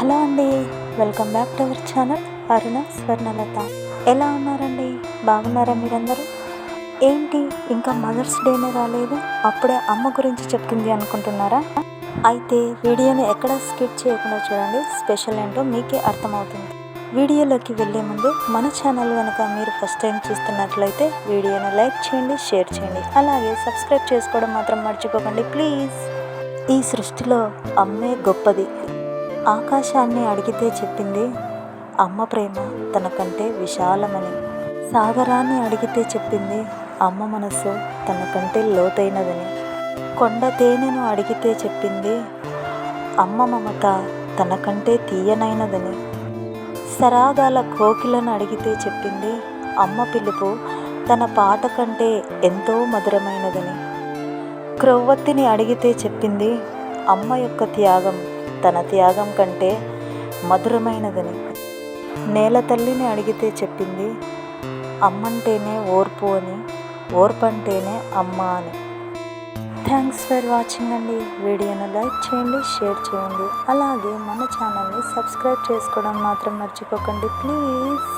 Hello అండి welcome back to our channel Aruna Swarnalatha. ఎలా ఉన్నారండి? బాగున్నారా మీరందరూ? ఏంటి ఇంకా మదర్స్ డేనే రాలేదు అప్పుడే అమ్మ గురించి చెప్తుంది అనుకుంటున్నారా? అయితే వీడియోని ఎక్కడ స్కిప్ చేయకుండా చూడండి స్పెషల్ ఏంటో మీకే అర్థమవుతుంది. వీడియోలోకి వెళ్ళే ముందు మన ఛానల్ కనుక మీరు ఫస్ట్ టైం చూస్తున్నట్లయితే వీడియోని లైక్ చేయండి షేర్ చేయండి అలాగే సబ్స్క్రైబ్ చేసుకోవడం మాత్రం మర్చిపోకండి ప్లీజ్. ఈ సృష్టిలో అమ్మే గొప్పది. ఆకాశాన్ని అడిగితే చెప్పింది అమ్మ ప్రేమ తనకంటే విశాలమని. సాగరాన్ని అడిగితే చెప్పింది అమ్మ మనస్సు తనకంటే లోతైనదని. కొండ తేనెను అడిగితే చెప్పింది అమ్మ మమత తనకంటే తీయనైనదని. సరాగాల కోకిలను అడిగితే చెప్పింది అమ్మ పిలుపు తన పాట కంటే ఎంతో మధురమైనదని. క్రొవ్వొత్తిని అడిగితే చెప్పింది అమ్మ యొక్క త్యాగం తన త్యాగం కంటే మధురమైనదని. నేల తల్లిని అడిగితే చెప్పింది అమ్మంటేనే ఓర్పు అని ఓర్పంటేనే అమ్మ అని. థ్యాంక్స్ ఫర్ వాచింగ్ అండి. వీడియోను లైక్ చేయండి షేర్ చేయండి. అలాగే మన ఛానల్ని సబ్స్క్రైబ్ చేసుకోవడం మాత్రం మర్చిపోకండి. ప్లీజ్.